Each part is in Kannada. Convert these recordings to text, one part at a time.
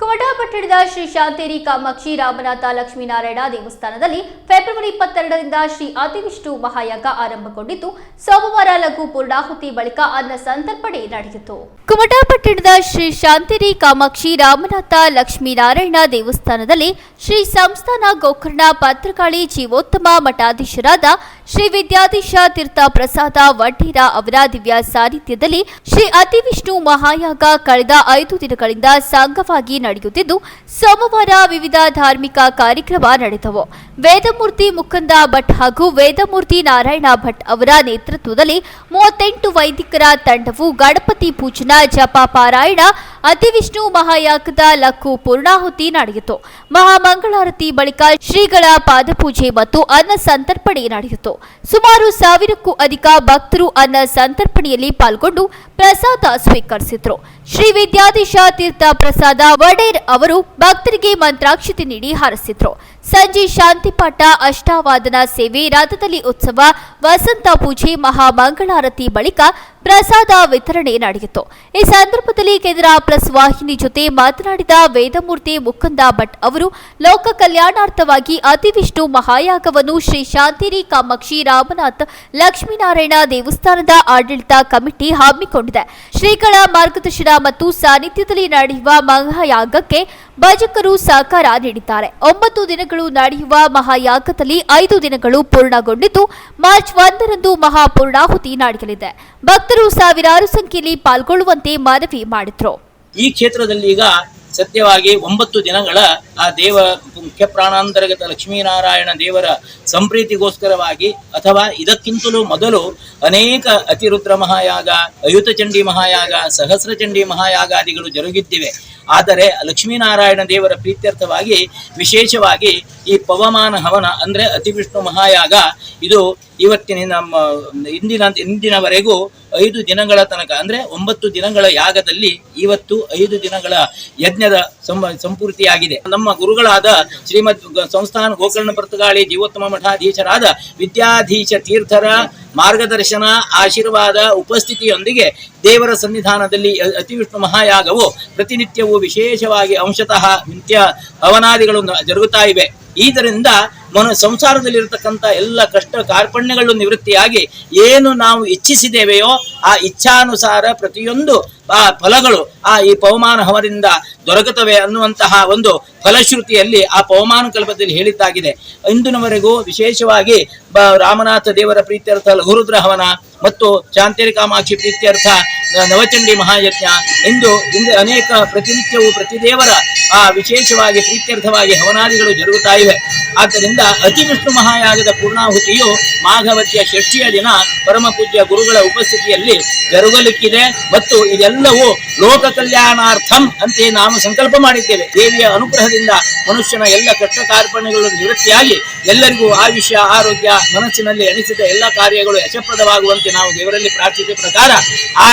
ಕುಮಟಾ ಪಟ್ಟಣದ ಶ್ರೀ ಶಾಂತೇರಿ ಕಾಮಾಕ್ಷಿ ರಾಮನಾಥ ಲಕ್ಷ್ಮೀನಾರಾಯಣ ದೇವಸ್ಥಾನದಲ್ಲಿ ಫೆಬ್ರವರಿ ಇಪ್ಪತ್ತೆರಡರಿಂದ ಶ್ರೀ ಅತಿವಿಷ್ಣು ಮಹಾಯಾಗ ಆರಂಭಗೊಂಡಿದ್ದು, ಸೋಮವಾರ ಲಘು ಪೂರ್ಣಾಹುತಿ ಬಳಿಕ ಅನ್ನ ಸಂತರ್ಪಣೆ ನಡೆಯಿತು. ಕುಮಟಾ ಪಟ್ಟಣದ ಶ್ರೀ ಶಾಂತೇರಿ ಕಾಮಾಕ್ಷಿ ರಾಮನಾಥ ಲಕ್ಷ್ಮೀನಾರಾಯಣ ದೇವಸ್ಥಾನದಲ್ಲಿ ಶ್ರೀ ಸಂಸ್ಥಾನ ಗೋಕರ್ಣ ಪತ್ರಕಾಳಿ ಜೀವೋತ್ತಮ ಮಠಾಧೀಶರಾದ ಶ್ರೀ ವಿದ್ಯಾಧೀಶ ತೀರ್ಥ ಪ್ರಸಾದ ವಡ್ಡೀರ ಅವರ ದಿವ್ಯ ಸಾನ್ನಿಧ್ಯದಲ್ಲಿ ಶ್ರೀ ಅತಿವಿಷ್ಣು ಮಹಾಯಾಗ ಕಳೆದ ಐದು ದಿನಗಳಿಂದ ಸಾಂಗವಾಗಿ ನಡೆಯುತ್ತಿದ್ದು, ಸೋಮವಾರ ವಿವಿಧ ಧಾರ್ಮಿಕ ಕಾರ್ಯಕ್ರಮ ನಡೆದವು. ವೇದಮೂರ್ತಿ ಮುಕುಂದ ಭಟ್ ಹಾಗೂ ವೇದಮೂರ್ತಿ ನಾರಾಯಣ ಭಟ್ ಅವರ ನೇತೃತ್ವದಲ್ಲಿ ಮೂವತ್ತೆಂಟು ವೈದಿಕರ ತಂಡವು ಗಣಪತಿ ಪೂಜನ ಜಪ ಪಾರಾಯಣ ಅತಿವಿಷ್ಣು ಮಹಾಯಾಗದ ಲಕ್ಕು ಪೂರ್ಣಾಹುತಿ ನಡೆಯಿತು. ಮಹಾಮಂಗಳಾರತಿ ಬಳಿಕ ಶ್ರೀಗಳ ಪಾದಪೂಜೆ ಮತ್ತು ಅನ್ನ ಸಂತರ್ಪಣೆ ನಡೆಯಿತು. ಸುಮಾರು ಸಾವಿರಕ್ಕೂ ಅಧಿಕ ಭಕ್ತರು ಅನ್ನ ಸಂತರ್ಪಣೆಯಲ್ಲಿ ಪಾಲ್ಗೊಂಡು ಪ್ರಸಾದ ಸ್ವೀಕರಿಸಿದ್ರು. ಶ್ರೀ ವಿದ್ಯಾಧೀಶ ತೀರ್ಥ ಪ್ರಸಾದ ವಡೇರ್ ಅವರು ಭಕ್ತರಿಗೆ ಮಂತ್ರಾಕ್ಷತೆ ನೀಡಿ ಹಾರಸಿದ್ರು. ಸಂಜೆ ಶಾಂತಿಪಾಠ ಅಷ್ಟಾವಾದನ ಸೇವೆ ರಥದಲ್ಲಿ ಉತ್ಸವ, ವಸಂತ ಪೂಜೆ ಮಹಾಮಂಗಳಾರತಿ ಬಳಿಕ ಪ್ರಸಾದ ವಿತರಣೆ ನಡೆಯಿತು. ಈ ಸಂದರ್ಭದಲ್ಲಿ ಕೇಂದ್ರ ಪ್ಲಸ್ ವಾಹಿನಿ ಜೊತೆ ಮಾತನಾಡಿದ ವೇದಮೂರ್ತಿ ಮುಕುಂದ ಭಟ್ ಅವರು, ಲೋಕ ಕಲ್ಯಾಣಾರ್ಥವಾಗಿ ಅತಿವಿಷ್ಣು ಮಹಾಯಾಗವನ್ನು ಶ್ರೀ ಶಾಂತಿನಿ ಕಾಮಾಕ್ಷಿ ರಾಮನಾಥ್ ಲಕ್ಷ್ಮೀನಾರಾಯಣ ದೇವಸ್ಥಾನದ ಆಡಳಿತ ಕಮಿಟಿ ಹಮ್ಮಿಕೊಂಡಿದೆ. ಶ್ರೀಗಳ ಮಾರ್ಗದರ್ಶನ ಮತ್ತು ಸಾನ್ನಿಧ್ಯದಲ್ಲಿ ನಡೆಯುವ ಮಹಾಯಾಗಕ್ಕೆ ಭಜಕರು ಸಹಕಾರ ನೀಡಿದ್ದಾರೆ. ಒಂಬತ್ತು ದಿನಗಳು ನಡೆಯುವ ಮಹಾಯಾಗದಲ್ಲಿ ಐದು ದಿನಗಳು ಪೂರ್ಣಗೊಂಡಿದ್ದು, ಮಾರ್ಚ್ ಒಂದರಂದು ಮಹಾಪೂರ್ಣಾಹುತಿ ನಡೆಯಲಿದೆ ಭಕ್ತರು ಸಾವಿರಾರು ಸಂಖ್ಯೆಯಲ್ಲಿ ಪಾಲ್ಗೊಳ್ಳುವಂತೆ ಮನವಿ ಮಾಡಿದ್ರು. ಈ ಕ್ಷೇತ್ರದಲ್ಲಿ ಈಗ ಸತ್ಯವಾಗಿ ಒಂಬತ್ತು ದಿನಗಳ ಆ ದೇವ ಮುಖ್ಯ ಪ್ರಾಣಾಂತರ್ಗತ ಲಕ್ಷ್ಮೀನಾರಾಯಣ ದೇವರ ಸಂಪ್ರೀತಿಗೋಸ್ಕರವಾಗಿ ಅಥವಾ ಇದಕ್ಕಿಂತಲೂ ಮೊದಲು ಅನೇಕ ಅತಿರುದ್ರ ಮಹಾಯಾಗ, ಅಯುತಚಂಡಿ ಮಹಾಯಾಗ, ಸಹಸ್ರಚಂಡಿ ಮಹಾಯಾಗಾದಿಗಳು ಜರುಗಿದ್ದಿವೆ. ಆದರೆ ಲಕ್ಷ್ಮೀನಾರಾಯಣ ದೇವರ ಪ್ರೀತ್ಯರ್ಥವಾಗಿ ವಿಶೇಷವಾಗಿ ಈ ಪವಮಾನ ಹವನ ಅಂದರೆ ಅತಿವಿಷ್ಣು ಮಹಾಯಾಗ ಇದು ಇವತ್ತಿನ ನಮ್ಮ ಇಂದಿನ ಇಂದಿನವರೆಗೂ ಐದು ದಿನಗಳ ತನಕ, ಅಂದ್ರೆ ಒಂಬತ್ತು ದಿನಗಳ ಯಾಗದಲ್ಲಿ ಇವತ್ತು ಐದು ದಿನಗಳ ಯಜ್ಞದ ಸಂಪೂರ್ತಿಯಾಗಿದೆ. ನಮ್ಮ ಗುರುಗಳಾದ ಶ್ರೀಮದ್ ಸಂಸ್ಥಾನ ಗೋಕರ್ಣ ಪರ್ತಗಾಳಿ ಜೀವೋತ್ತಮ ಮಠಾಧೀಶರಾದ ವಿದ್ಯಾಧೀಶ ತೀರ್ಥರ ಮಾರ್ಗದರ್ಶನ, ಆಶೀರ್ವಾದ, ಉಪಸ್ಥಿತಿಯೊಂದಿಗೆ ದೇವರ ಸನ್ನಿಧಾನದಲ್ಲಿ ಅತಿ ಅತಿವಿಷ್ಣು ಮಹಾಯಾಗವು ಪ್ರತಿನಿತ್ಯವೂ ವಿಶೇಷವಾಗಿ ಅಂಶತಃ ನಿತ್ಯ ಹವನಾದಿಗಳು ಜರುಗುತ್ತಾ ಇವೆ. ಇದರಿಂದ ಮನ ಸಂಸಾರದಲ್ಲಿರತಕ್ಕಂಥ ಎಲ್ಲ ಕಷ್ಟ ಕಾರ್ಪಣ್ಯಗಳು ನಿವೃತ್ತಿಯಾಗಿ ಏನು ನಾವು ಇಚ್ಛಿಸಿದ್ದೇವೆಯೋ ಆ ಇಚ್ಛಾನುಸಾರ ಪ್ರತಿಯೊಂದು ಆ ಫಲಗಳು ಆ ಈ ಪವಮಾನ ಹವರಿಂದ ದೊರಕುತ್ತವೆ ಅನ್ನುವಂತಹ ಒಂದು ಫಲಶ್ರುತಿಯಲ್ಲಿ ಆ ಪವಮಾನ ಕಲ್ಪದಲ್ಲಿ ಹೇಳಿದ್ದಾಗಿದೆ. ಇಂದಿನವರೆಗೂ ವಿಶೇಷವಾಗಿ ರಾಮನಾಥ ದೇವರ ಪ್ರೀತ್ಯರ್ಥ ಲಘುರುದ್ರ ಹವನ ಮತ್ತು ಶಾಂತಿರಿಕಾಮಾಕ್ಷಿ ಪ್ರೀತ್ಯರ್ಥ ನವಚಂಡಿ ಮಹಾಯಜ್ಞ ಎಂದು ಇಂದು ಅನೇಕ ಪ್ರತಿನಿತ್ಯವೂ ಪ್ರತಿ ದೇವರ ಆ ವಿಶೇಷವಾಗಿ ಪ್ರೀತ್ಯರ್ಥವಾಗಿ ಹವನಾದಿಗಳು ಜರುಗುತ್ತಾ ಇವೆ. ಆದ್ದರಿಂದ ಅತಿ ವಿಷ್ಣು ಮಹಾಯಾಗದ ಪೂರ್ಣಾಹುತಿಯು ಮಾಘವತಿಯ ಷಷ್ಠಿಯ ದಿನ ಪರಮ ಪೂಜ್ಯ ಗುರುಗಳ ಉಪಸ್ಥಿತಿಯಲ್ಲಿ ಜರುಗಲಿಕ್ಕಿದೆ ಮತ್ತು ಇದೆಲ್ಲವೂ ಲೋಕ ಕಲ್ಯಾಣಾರ್ಥಂ ಅಂತೆ ನಾವು ಸಂಕಲ್ಪ ಮಾಡಿದ್ದೇವೆ. ದೇವಿಯ ಅನುಗ್ರಹದಿಂದ ಮನುಷ್ಯನ ಎಲ್ಲ ಕಷ್ಟ ಕಾರ್ಪಣ್ಯಗಳು ನಿವೃತ್ತಿಯಾಗಿ ಎಲ್ಲರಿಗೂ ಆಯುಷ್ಯ, ಆರೋಗ್ಯ, ಮನಸ್ಸಿನಲ್ಲಿ ಎಣಿಸಿದ ಎಲ್ಲ ಕಾರ್ಯಗಳು ಯಶಪ್ರದವಾಗುವಂತೆ ನಾವು ದೇವರಲ್ಲಿ ಪ್ರಾರ್ಥಿಸಿದ ಪ್ರಕಾರ ಆ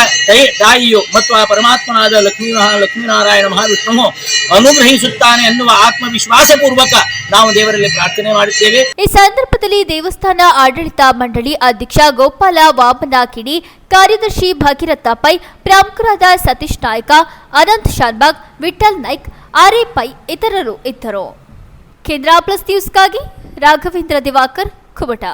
ತಾಯಿಯು ಮತ್ತು ಆ ಪರಮಾತ್ಮನಾದ ಲಕ್ಷ್ಮೀ ಮಹಾ, ಲಕ್ಷ್ಮೀನಾರಾಯಣ ಮಹಾವಿಷ್ಣು ಅನುಗ್ರಹಿಸುತ್ತಾನೆ ಎನ್ನುವ ಆತ್ಮವಿಶ್ವಾಸ ಪೂರ್ವಕ ನಾವು ದೇವರಲ್ಲಿ ಪ್ರಾರ್ಥನೆ ಮಾಡುತ್ತೇವೆ. ಈ ಸಂದರ್ಭದಲ್ಲಿ ದೇವಸ್ಥಾನ ಆಡಳಿತ ಮಂಡಳಿ ಅಧ್ಯಕ್ಷ ಗೋಪಾಲ ವಾಮನ ಕಿಡಿ ಕಾರ್ಯದರ್ಶಿ ಭಗೀರಥ ಪೈ, ಪ್ರಮುಖರಾದ ಸತೀಶ್ ನಾಯ್ಕ, ಅನಂತ್ ಶಾನ್ಬಾಗ್ ವಿಠಲ್ ನಾಯ್ಕ್ ಆರ್ಎ ಪೈ ಇತರರು ಇದ್ದರು. ಕೇಂದ್ರ ಪ್ಲಸ್ ನ್ಯೂಸ್ಗಾಗಿ ರಾಘವೇಂದ್ರ ದಿವಾಕರ್, ಕುಮಟಾ.